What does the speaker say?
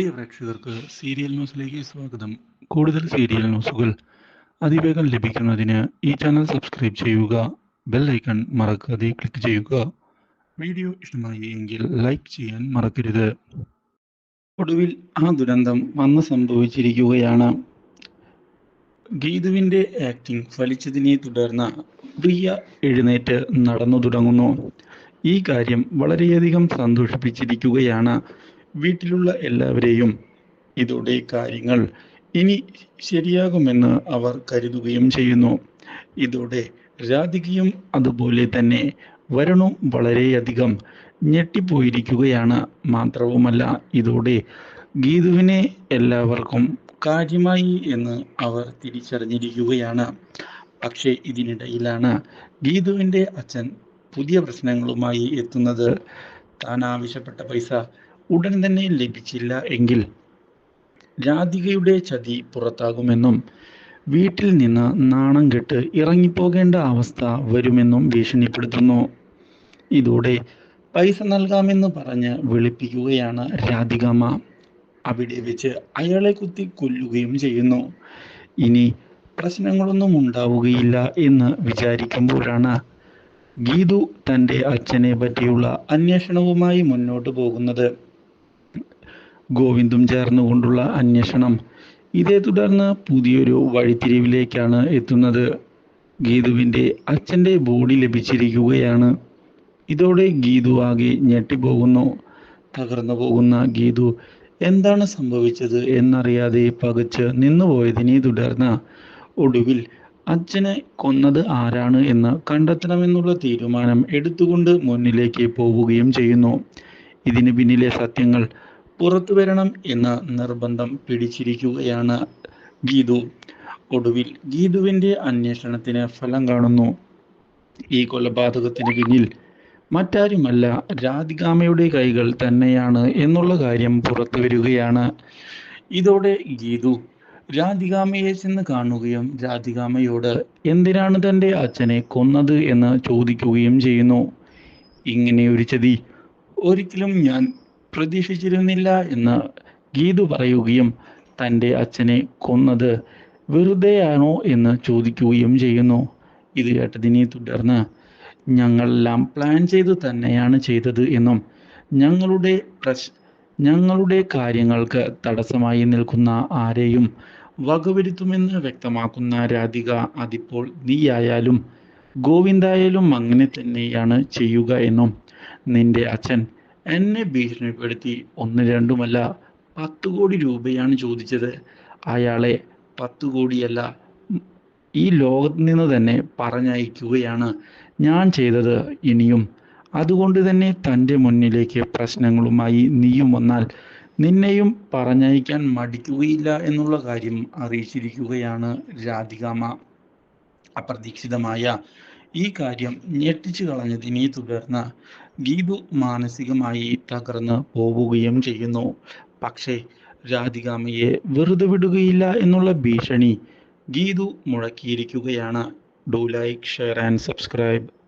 പ്രിയ പ്രേക്ഷകർക്ക് സീരിയൽ ന്യൂസിലേക്ക് സ്വാഗതം. കൂടുതൽ സീരിയൽ ന്യൂസുകൾ അതിവേഗം ലഭിക്കുന്നതിന് ഈ ചാനൽ സബ്സ്ക്രൈബ് ചെയ്യുക ബെൽ ഐക്കൺ മറക്കാതെ ക്ലിക്ക് ചെയ്യുക. വീഡിയോ ഇഷ്ടമായി എങ്കിൽ ലൈക്ക് ചെയ്യാൻ മറക്കരുത്. ഒടുവിൽ ആ ദുരന്തം വന്ന് സംഭവിച്ചിരിക്കുകയാണ്. ഗീതുവിന്റെ ആക്ടിംഗ് ഫലിച്ചതിനെ തുടർന്ന് പ്രിയ എഴുന്നേറ്റ് നടന്നു തുടങ്ങുന്നു. ഈ കാര്യം വളരെയധികം സന്തോഷിപ്പിച്ചിരിക്കുകയാണ്. വീട്ടിലുള്ള എല്ലാവരെയും ഇതോടെ കാര്യങ്ങൾ ഇനി ശരിയാകുമെന്ന് അവർ കരുതുകയും ചെയ്യുന്നു. ഇതോടെ രാധികയും അതുപോലെ തന്നെ വരുണും വളരെയധികം ഞെട്ടിപ്പോയിരിക്കുകയാണ്. മാത്രവുമല്ല ഇതോടെ ഗീതുവിനെ എല്ലാവർക്കും കാര്യമായി എന്ന് അവർ തിരിച്ചറിഞ്ഞിരിക്കുകയാണ്. പക്ഷേ ഇതിനിടയിലാണ് ഗീതുവിന്റെ അച്ഛൻ പുതിയ പ്രശ്നങ്ങളുമായി എത്തുന്നത്. താൻ ആവശ്യപ്പെട്ട പൈസ ഉടൻ തന്നെ ലഭിച്ചില്ല എങ്കിൽ രാധികയുടെ ചതി പുറത്താകുമെന്നും വീട്ടിൽ നിന്ന് നാണം കെട്ട് ഇറങ്ങിപ്പോകേണ്ട അവസ്ഥ വരുമെന്നും ഭീഷണിപ്പെടുത്തുന്നു. ഇതോടെ പൈസ നൽകാമെന്ന് പറഞ്ഞ് വിളിപ്പിക്കുകയാണ് രാധികമ്മ അവിടെ വെച്ച് അയാളെ കുത്തി കൊല്ലുകയും ചെയ്യുന്നു. ഇനി പ്രശ്നങ്ങളൊന്നും ഉണ്ടാവുകയില്ല എന്ന് വിചാരിക്കുമ്പോഴാണ് ഗീതു തന്റെ അച്ഛനെ പറ്റിയുള്ള അന്വേഷണവുമായി മുന്നോട്ട് പോകുന്നത്. ഗോവിന്ദും ചേർന്നുകൊണ്ടുള്ള അന്വേഷണം ഇതേ തുടർന്ന് പുതിയൊരു വഴിത്തിരിവിലേക്കാണ് എത്തുന്നത്. ഗീതുവിന്റെ അച്ഛന്റെ ബോഡി ലഭിച്ചിരിക്കുകയാണ്. ഇതോടെ ഗീതു ആകെ ഞെട്ടിപ്പോകുന്നു. തകർന്നു പോകുന്ന ഗീതു എന്താണ് സംഭവിച്ചത്? എന്നറിയാതെ പകച്ച് നിന്നുപോയതിനെ തുടർന്ന് ഒടുവിൽ അച്ഛനെ കൊന്നത് ആരാണ് എന്ന് കണ്ടെത്തണമെന്നുള്ള തീരുമാനം എടുത്തുകൊണ്ട് മുന്നിലേക്ക് പോവുകയും ചെയ്യുന്നു. ഇതിന് പിന്നിലെ സത്യങ്ങൾ പുറത്തു വരണം എന്ന നിർബന്ധം പിടിച്ചിരിക്കുകയാണ് ഗീതു. ഒടുവിൽ ഗീതുവിന്റെ അന്വേഷണത്തിന് ഫലം കാണുന്നു. ഈ കൊലപാതകത്തിന് പിന്നിൽ മറ്റാരുമല്ല രാധികാമയുടെ കൈകൾ തന്നെയാണ് എന്നുള്ള കാര്യം പുറത്തു വരികയാണ്. ഇതോടെ ഗീതു രാധികാമയെ ചെന്ന് കാണുകയും രാധികാമയോട് എന്തിനാണ് തന്റെ അച്ഛനെ കൊന്നത് എന്ന് ചോദിക്കുകയും ചെയ്യുന്നു. ഇങ്ങനെ ഒരു ചതി. ഒരിക്കലും ഞാൻ പ്രതീക്ഷിച്ചിരുന്നില്ല എന്ന് ഗീതു പറയുകയും തന്റെ അച്ഛനെ കൊന്നത് വെറുതെയാണോ എന്ന് ചോദിക്കുകയും ചെയ്യുന്നു. ഇത് കേട്ടതിനെ തുടർന്ന് ഞങ്ങളെല്ലാം പ്ലാൻ ചെയ്ത് തന്നെയാണ് ചെയ്തത് എന്നും ഞങ്ങളുടെ പ്രശ് ഞങ്ങളുടെ കാര്യങ്ങൾക്ക് തടസ്സമായി നിൽക്കുന്ന ആരെയും വകവരുത്തുമെന്ന് വ്യക്തമാക്കുന്ന രാധിക അതിപ്പോൾ നീയായാലും ഗോവിന്ദായാലും അങ്ങനെ തന്നെയാണ് ചെയ്യുക എന്നും നിന്റെ അച്ഛൻ എന്നെ ഭീഷണിപ്പെടുത്തി ഒന്ന് രണ്ടുമല്ല പത്ത് കോടി രൂപയാണ് ചോദിച്ചത്. അയാളെ പത്ത് കോടിയല്ല ഈ ലോകത്ത് നിന്ന് തന്നെ പറഞ്ഞയക്കുകയാണ് ഞാൻ ചെയ്തത് ഇനിയും. അതുകൊണ്ട് തന്നെ തന്റെ മുന്നിലേക്ക് പ്രശ്നങ്ങളുമായി നീയും വന്നാൽ നിന്നെയും പറഞ്ഞയക്കാൻ മടിക്കുകയില്ല എന്നുള്ള കാര്യം അറിയിച്ചിരിക്കുകയാണ് രാധികാമ അപ്രതീക്ഷിതമായ ഈ കാര്യം ഞെട്ടിച്ചു കളഞ്ഞതിനെ തുടർന്ന് ഗീതു മാനസികമായി തകർന്ന് പോവുകയും ചെയ്യുന്നു. പക്ഷേ രാധികാമയെ വെറുതെ വിടുകയില്ല എന്നുള്ള ഭീഷണി Geethu മുഴക്കിയിരിക്കുകയാണ്. Do like share and subscribe